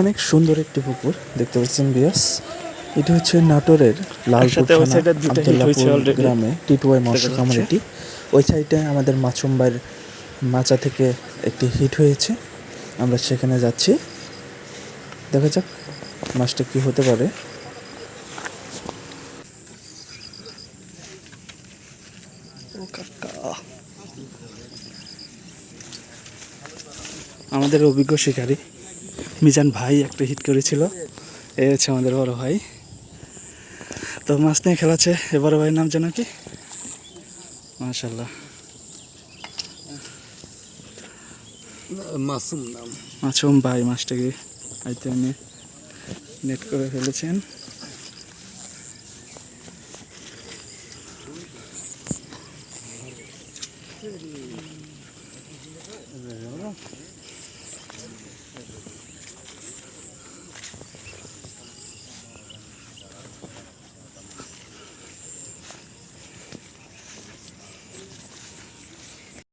অনেক সুন্দর একটি পুকুর দেখতে পাচ্ছেন বিয়াস এটি হচ্ছে নাটোরের লালপুর থানা। গ্রামে টিটুয়াই মৎস্য এটি ওই সাইডে আমাদের মাচুম্বার মাচা থেকে একটি হিট হয়েছে। আমরা সেখানে যাচ্ছি। দেখা যাক মাছটা কি হতে পারে। আমাদের অভিজ্ঞ শিকারী। মিজান ভাই একটা হিট করেছিল। এ হচ্ছে আমাদের বড় ভাই। তো মাছ নিয়ে খেলাচ্ছে এ বড় ভাইয়ের নাম যেন কি? মাশাল্লাহ মাসুম নাম। মাসুম ভাই মাছটাকে হয়তো আমি নেট করে ফেলেছেন।